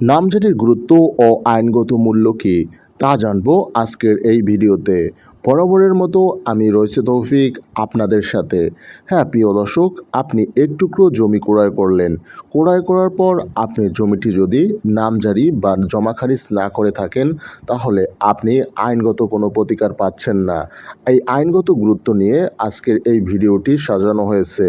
নামজারির গুরুত্ব ও আইনগত মূল্য কী তা জানব আজকের এই ভিডিওতে। বরাবরের মতো আমি রয়েছে তৌফিক আপনাদের সাথে। হ্যাঁ প্রিয় দর্শক, আপনি এক টুকরো জমি ক্রয় করলেন। ক্রয় করার পর আপনি জমিটি যদি নামজারি বা জমা খারিজ না করে থাকেন, তাহলে আপনি আইনগত কোনো প্রতিকার পাচ্ছেন না। এই আইনগত গুরুত্ব নিয়ে আজকের এই ভিডিওটি সাজানো হয়েছে।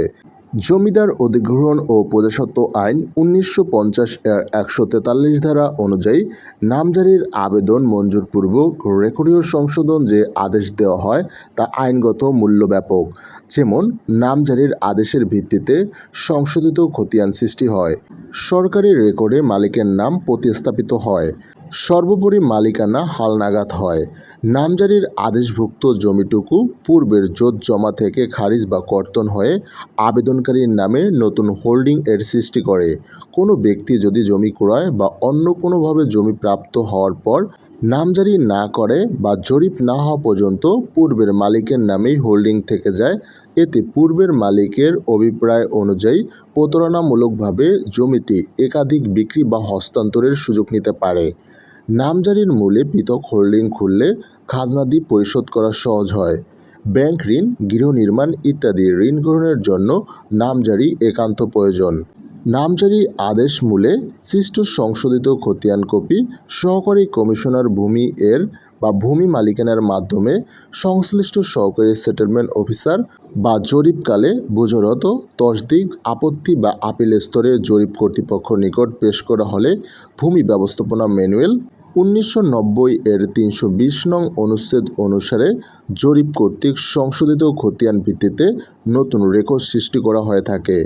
জমিদার অধিগ্রহণ ও প্রজাস্বত্ব আইন উনিশশো পঞ্চাশ এর একশো তেতাল্লিশ ধারা অনুযায়ী নামজারির আবেদন মঞ্জুরপূর্বক রেকর্ডীয় সংশোধন যে আদেশ দেওয়া হয় তা আইনগত মূল্য ব্যাপক যেমন, নামজারির আদেশের ভিত্তিতে সংশোধিত খতিয়ান সৃষ্টি হয়। সরকারি রেকর্ডে মালিকের নাম প্রতিস্থাপিত হয়। সর্বোপরি মালিকানা হালনাগাদ হয়। নামজারির আদেশভুক্ত জমিটুকু পূর্বের জোত জমা থেকে খারিজ বা কর্তন হয়ে আবেদনকারীর নামে নতুন হোল্ডিং এর সৃষ্টি করে। কোনো ব্যক্তি যদি জমি ক্রয় বা অন্য কোনোভাবে জমি প্রাপ্ত হওয়ার পর নামজারি না করে বা জরিপ না হওয়া পর্যন্ত পূর্বের মালিকের নামেই হোল্ডিং থেকে যায়। এতে পূর্বের মালিকের অভিপ্রায় অনুযায়ী প্রতারণামূলকভাবে জমিটি একাধিক বিক্রি বা হস্তান্তরের সুযোগ নিতে পারে। নামজারির মূলে পৃথক হোল্ডিং খুললে খাজনাদি পরিশোধ করা সহজ হয়। ব্যাংক ঋণ, গৃহ নির্মাণ ইত্যাদি ঋণ গ্রহণের জন্য নামজারি একান্ত প্রয়োজন। নামজারি আদেশ মূলে সৃষ্ট সংশোধিত খতিয়ান কপি সহকারী কমিশনার ভূমি এর বা ভূমি মালিকানার মাধ্যমে সংশ্লিষ্ট সহকারী সেটেলমেন্ট অফিসার বা জরিপকালে বোঝরত তসদিক, আপত্তি বা আপিল স্তরে জরিপ কর্তৃপক্ষের নিকট পেশ করা হলে ভূমি ব্যবস্থাপনা ম্যানুয়াল উনিশশো নব্বই এর তিনশো বিশ নং অনুচ্ছেদ অনুসারে জরিপ কর্তৃক সংশোধিত খতিয়ান ভিত্তিতে নতুন রেকর্ড সৃষ্টি করা হয়ে থাকে।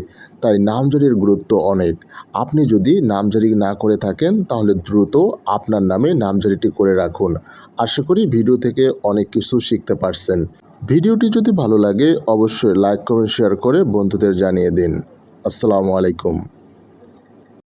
তাই নামজারির গুরুত্ব অনেক। আপনি যদি নামজারি না করে থাকেন, তাহলে দ্রুত আপনার নামে নামজারিটি করে রাখুন। আশা করি ভিডিও থেকে অনেক কিছু শিখতে পারছেন। ভিডিওটি যদি ভালো লাগে, অবশ্যই লাইক, কমেন্ট, শেয়ার করে বন্ধুদের জানিয়ে দিন। আসসালামু আলাইকুম।